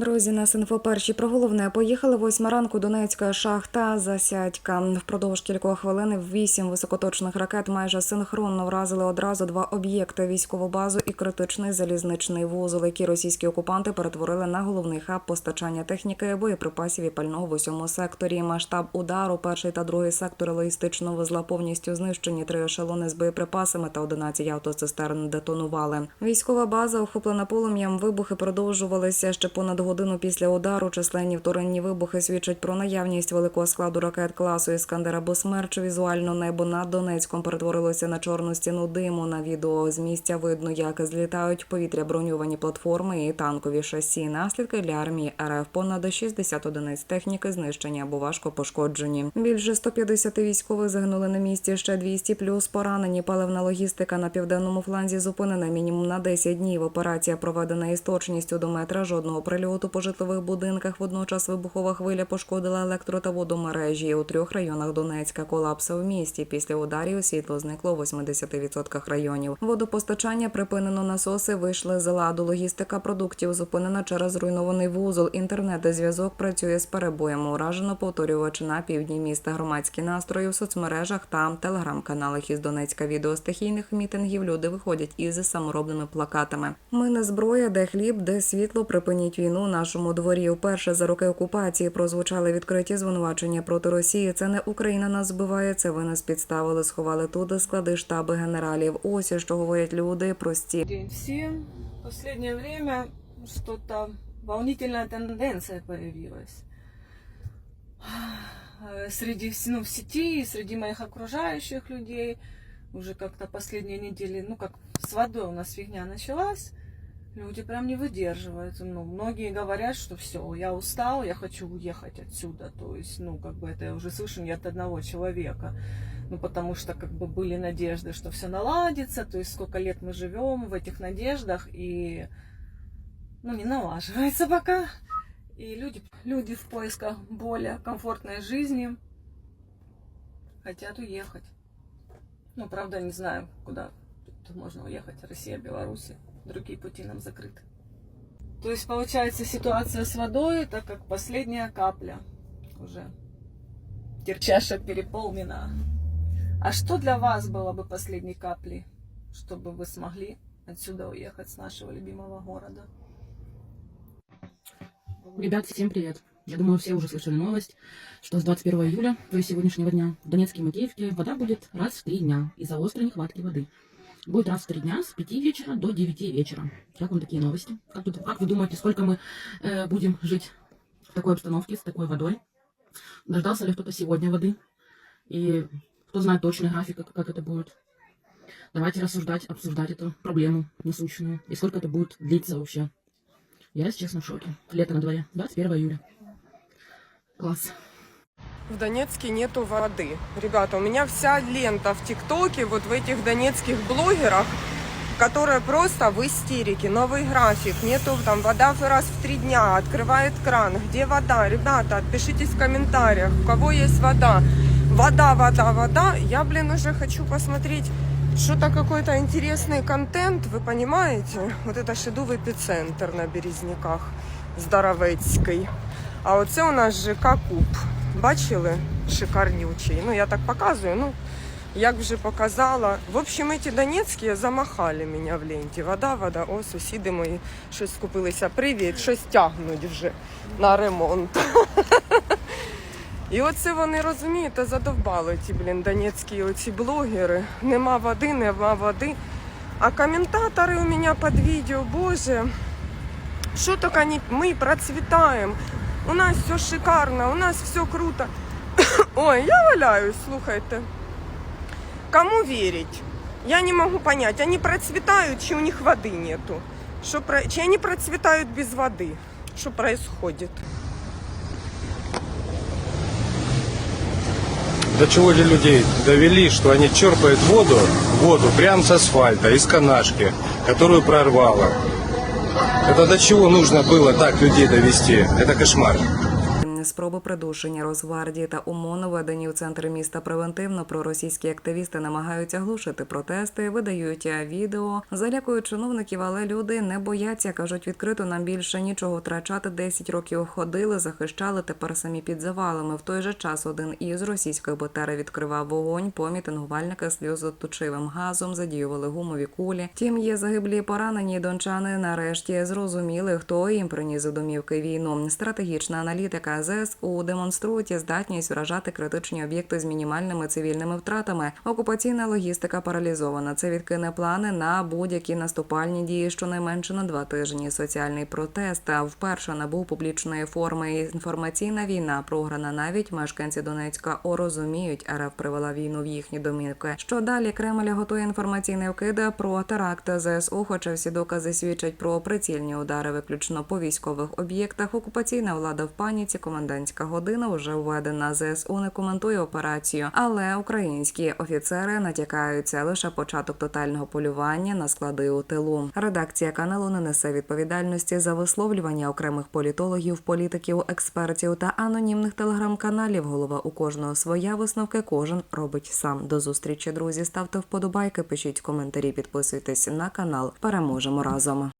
Друзі, нас інфо про головне. Поїхали восьма ранку Донецька шахта Засядька. Впродовж кількох хвилин вісім високоточних ракет майже синхронно вразили одразу два об'єкти: військову базу і критичний залізничний вузол, які російські окупанти перетворили на головний хаб постачання техніки, боєприпасів і пального в усьому секторі. Масштаб удару перший та другий сектори логістичного вузла повністю знищені. Три ешелони з боєприпасами та 11 автоцистерн детонували. Військова база охоплена полум'ям. Вибухи продовжувалися ще понад годину після удару. Численні вторинні вибухи свідчать про наявність великого складу ракет класу Іскандер або Смерч. Візуально небо над Донецьком перетворилося на чорну стіну диму. На відео з місця видно, як злітають в повітря броньовані платформи і танкові шасі. Наслідки для армії РФ понад 60 одиниць техніки знищені або важко пошкоджені. Більше 150 військових загинули на місці. Ще 200 плюс поранені. Паливна логістика на південному фланзі зупинена мінімум на 10 днів. Операція проведена із точністю до метра. Жодного прильоту по житлових будинках. Водночас вибухова хвиля пошкодила електро та водомережі. У трьох районах Донецька колапси в місті. Після ударів світло зникло в 80% районів. Водопостачання припинено насоси. Вийшли з ладу. Логістика продуктів зупинена через зруйнований вузол. Інтернет зв'язок працює з перебоями. Уражено повторювач на півдні міста. Громадські настрої в соцмережах та телеграм-каналах із Донецька. Відео стихійних мітингів люди виходять із саморобними плакатами. Ми не зброя, де хліб, де світло. Припиніть війну у нашому дворі. Вперше за роки окупації прозвучали відкриті звинувачення проти Росії. Це не Україна нас збиває. Це ви нас підставили, сховали туди склади штаби генералів. Ось що говорять люди прості. день всем. В последнее время что-то волнительная тенденция появилась. Э, Среди, ну, в сети, среди моих окружающих людей. Уже как-то последние недели, ну как с водой у нас фигня началась. Люди прям не выдерживают. Ну, многие говорят, что все, я устал, я хочу уехать отсюда. То есть, ну, как бы это я уже слышу не от одного человека. Ну, потому что как бы были надежды, что все наладится, то есть сколько лет мы живем в этих надеждах, и ну, не налаживается пока. И люди, люди в поисках более комфортной жизни хотят уехать. Ну, правда, не знаю, куда тут можно уехать. Россия, Беларусь, другие пути нам закрыты. То есть, получается, ситуация с водой, это как последняя капля уже. Чаша переполнена. А что для вас было бы последней каплей, чтобы вы смогли отсюда уехать с нашего любимого города? Ребят, всем привет. Я думаю, все уже слышали новость, что с 21 июля, то есть сегодняшнего дня, в Донецке и Макеевке вода будет раз в три дня из-за острой нехватки воды. Будет раз в три дня с 5 вечера до 9 вечера. Как вам такие новости? Как, тут- как вы думаете, сколько мы э, будем жить в такой обстановке, с такой водой? Дождался ли кто-то сегодня воды? И кто знает точный график, как, как это будет? Давайте рассуждать, обсуждать эту проблему насущную. И сколько это будет длиться вообще. Я, если честно, в шоке. Лето на дворе. 21 июля. Класс. В Донецке нету воды. Ребята, у меня вся лента в ТикТоке, вот в этих донецких блогерах, которые просто в истерике. Новый график, нету там вода раз в три дня, открывает кран. Где вода? Ребята, отпишитесь в комментариях, у кого есть вода. Вода, вода, вода. Я, блин, уже хочу посмотреть что-то какой-то интересный контент, вы понимаете? Вот это ж иду эпицентр на Березняках, Здоровецький. А оце у нас ЖК Куб. Бачили? Шикарнючий. Ну, я так показую, ну, як вже показала. В общем, эти донецькі замахали мене в ленті. Вода, вода. О, сусіди мої щось скупилися. Привіт, щось тягнуть вже на ремонт. І оце вони розумієте, задовбали ті, блін, донецькі оці блогери. Нема води, нема води. А коментатори у мене під відео, боже, що тільки не ми процвітаємо. У нас все шикарно, у нас все круто. Ой, я валяюсь, слухайте. Кому верить? Я не могу понять, они процветают, чи у них воды нету? Что. Чи они процветают без воды? Что происходит? До чего же людей довели, что они черпают воду, воду прямо с асфальта, из канашки, которую прорвало. Это до чего нужно было так людей довести? Это кошмар. спроби придушення Росгвардії та ОМОН, введені в центр міста превентивно. Проросійські активісти намагаються глушити протести, видають відео, залякують чиновників, але люди не бояться. кажуть відкрито. Нам більше нічого втрачати. 10 років ходили, захищали. Тепер самі під завалами. В той же час один із російської БТР відкривав вогонь. По мітингувальника сльозоточивим газом задіювали гумові кулі. Тім є загиблі поранені дончани. Нарешті зрозуміли, хто їм приніс у домівки війну. Стратегічна аналітика ЗСУ демонструють здатність вражати критичні об'єкти з мінімальними цивільними втратами. Окупаційна логістика паралізована. Це відкине плани на будь-які наступальні дії щонайменше на два тижні. Соціальний протест вперше набув публічної форми. Інформаційна війна програна навіть мешканці Донецька О розуміють, РФ привела війну в їхні домівки. Що далі Кремль готує інформаційний вкид про теракт ЗСУ, хоча всі докази свідчать про прицільні удари виключно по військових об'єктах. Окупаційна влада в паніці. Комендантська година вже введена. ЗСУ не коментує операцію, але українські офіцери натякаються лише початок тотального полювання на склади у тилу. Редакція каналу не несе відповідальності за висловлювання окремих політологів, політиків, експертів та анонімних телеграм-каналів. Голова у кожного своя висновки. Кожен робить сам. До зустрічі, друзі. Ставте вподобайки, пишіть коментарі, підписуйтесь на канал. Переможемо разом.